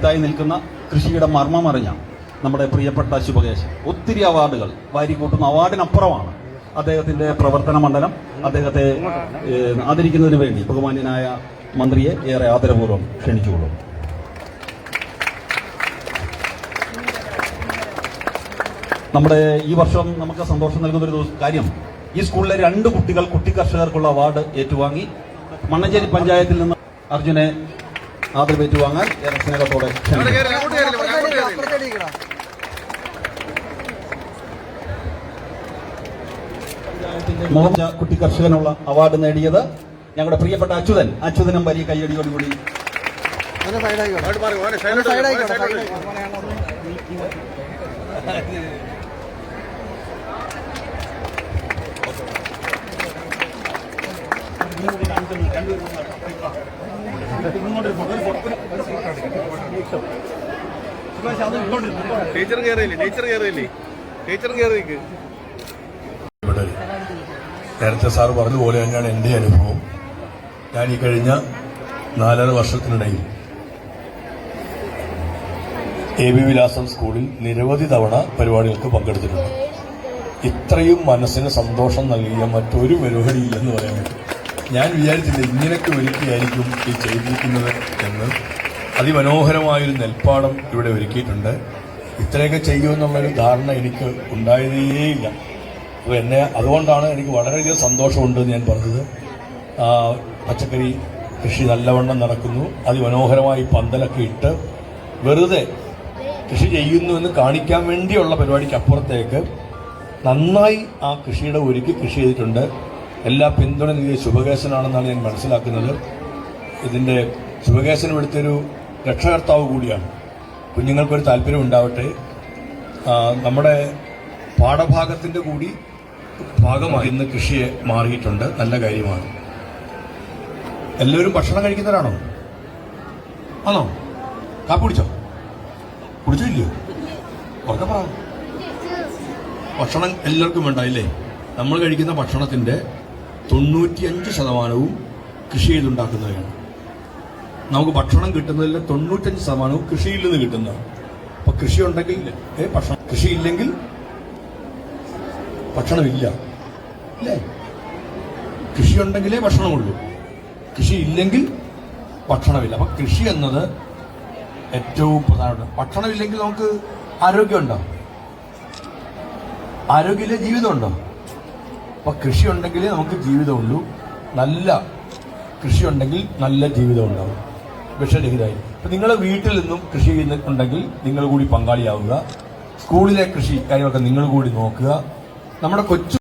മുന്നിലായി നിൽക്കുന്ന കൃഷിയുടെ മർമ്മമറിഞ്ഞ നമ്മുടെ പ്രിയപ്പെട്ട ശുഭകേശൻ. ഒത്തിരി അവാർഡുകൾ വാരിക്കൂട്ടുന്ന അവാർഡിനപ്പുറമാണ് അദ്ദേഹത്തിന്റെ പ്രവർത്തന മണ്ഡലം. അദ്ദേഹത്തെ ആദരിക്കുന്നതിന് വേണ്ടി ബഹുമാന്യനായ മന്ത്രിയെ ഏറെ ആദരപൂർവം ക്ഷണിച്ചുകൊള്ളും നമ്മുടെ ഈ വർഷം നമുക്ക് സന്തോഷം നൽകുന്ന ഒരു കാര്യം ഈ സ്കൂളിലെ രണ്ട് കുട്ടികൾ കുട്ടി കർഷകർക്കുള്ള അവാർഡ് ഏറ്റുവാങ്ങി മണ്ണഞ്ചേരി പഞ്ചായത്തിൽ നിന്ന് അർജുനെ ആദരവ് ഏറ്റുവാങ്ങാൻ ഏറെ സ്നേഹത്തോടെ മോഹൻജ കുട്ടി കർഷകനുള്ള അവാർഡ് നേടിയത് ഞങ്ങളുടെ പ്രിയപ്പെട്ട അച്യുതൻ. അച്യുതനും വലിയ കയ്യടിയോടുകൂടി. ടീച്ചർ കയറിയില്ലേ ടീച്ചർ കയറിയില്ലേ ടീച്ചർ കയറിയിക്ക് നേരത്തെ സാർ പറഞ്ഞ പോലെ തന്നെയാണ് എന്റെ അനുഭവം. ഞാൻ ഈ കഴിഞ്ഞ നാലര വർഷത്തിനിടയിൽ എ ബി വിലാസം സ്കൂളിൽ നിരവധി തവണ പരിപാടികൾക്ക് പങ്കെടുത്തിട്ടുണ്ട്. ഇത്രയും മനസ്സിന് സന്തോഷം നൽകിയ മറ്റൊരു പരിപാടിയില്ലെന്ന് പറയാൻ പറ്റും. ഞാൻ വിചാരിച്ചില്ല ഇങ്ങനെയൊക്കെ ഒരുക്കിയായിരിക്കും ഈ ചെയ്തിരിക്കുന്നത് എന്ന്. അതിമനോഹരമായൊരു നെൽപ്പാടം ഇവിടെ ഒരുക്കിയിട്ടുണ്ട്. ഇത്രയൊക്കെ ചെയ്യുമെന്നുള്ളൊരു ധാരണ എനിക്ക് ഉണ്ടായതേയില്ല. അപ്പോൾ എന്നെ അതുകൊണ്ടാണ് എനിക്ക് വളരെയധികം സന്തോഷമുണ്ട് ഞാൻ പറഞ്ഞത്. പച്ചക്കറി കൃഷി നല്ലവണ്ണം നടക്കുന്നു. അതിമനോഹരമായി പന്തലൊക്കെ ഇട്ട് വെറുതെ കൃഷി ചെയ്യുന്നു എന്ന് കാണിക്കാൻ വേണ്ടിയുള്ള പരിപാടിക്ക് അപ്പുറത്തേക്ക് നന്നായി ആ കൃഷിയുടെ ഒരുക്കി കൃഷി ചെയ്തിട്ടുണ്ട്. എല്ലാ പിന്തുണ നൽകിയ ശുഭകേശനാണെന്നാണ് ഞാൻ മനസ്സിലാക്കുന്നത്. ഇതിന്റെ ശുഭകേശൻ എടുത്തൊരു രക്ഷകർത്താവ് കൂടിയാണ്. കുഞ്ഞുങ്ങൾക്കൊരു താല്പര്യം ഉണ്ടാവട്ടെ. നമ്മുടെ പാഠഭാഗത്തിന്റെ കൂടി ഭാഗമായി ഇന്ന് കൃഷിയെ മാറിയിട്ടുണ്ട്. നല്ല കാര്യമാണ്. എല്ലാവരും ഭക്ഷണം കഴിക്കുന്നവരാണോ? ആണോ? കാപ്പി കുടിച്ചോ? കുടിച്ചില്ലയോ ഉറക്കെ പറ. ഭക്ഷണം എല്ലാവർക്കും വേണ്ട ഇല്ലേ നമ്മൾ കഴിക്കുന്ന ഭക്ഷണത്തിന്റെ തൊണ്ണൂറ്റിയഞ്ച് ശതമാനവും കൃഷി ചെയ്തുണ്ടാക്കുന്നവയാണ് നമുക്ക് ഭക്ഷണം കിട്ടുന്നതിൽ തൊണ്ണൂറ്റഞ്ച് ശതമാനവും കൃഷിയിൽ നിന്ന് കിട്ടുന്നതാണ് അപ്പൊ കൃഷി ഉണ്ടെങ്കിൽ ഭക്ഷണം കൃഷിയില്ലെങ്കിൽ ഭക്ഷണമില്ല. അല്ലേ? കൃഷി ഉണ്ടെങ്കിലേ ഭക്ഷണമുള്ളൂ. കൃഷി ഇല്ലെങ്കിൽ ഭക്ഷണമില്ല. അപ്പൊ കൃഷി എന്നത് ഏറ്റവും പ്രധാനപ്പെട്ട ഭക്ഷണമില്ലെങ്കിൽ നമുക്ക് ആരോഗ്യമുണ്ടോ? ആരോഗ്യമില്ല ജീവിതമുണ്ടോ? അപ്പൊ കൃഷി ഉണ്ടെങ്കിലേ നമുക്ക് ജീവിതമുള്ളൂ. നല്ല കൃഷി ഉണ്ടെങ്കിൽ നല്ല ജീവിതം ഉണ്ടാവും വിഷരഹിതമായി. അപ്പൊ നിങ്ങളെ വീട്ടിൽ നിന്നും കൃഷി ചെയ്യുന്നുണ്ടെങ്കിൽ നിങ്ങൾ കൂടി പങ്കാളിയാവുക. സ്കൂളിലെ കൃഷി കാര്യങ്ങളൊക്കെ നിങ്ങൾ കൂടി നോക്കുക. നമ്മുടെ കൊച്ചു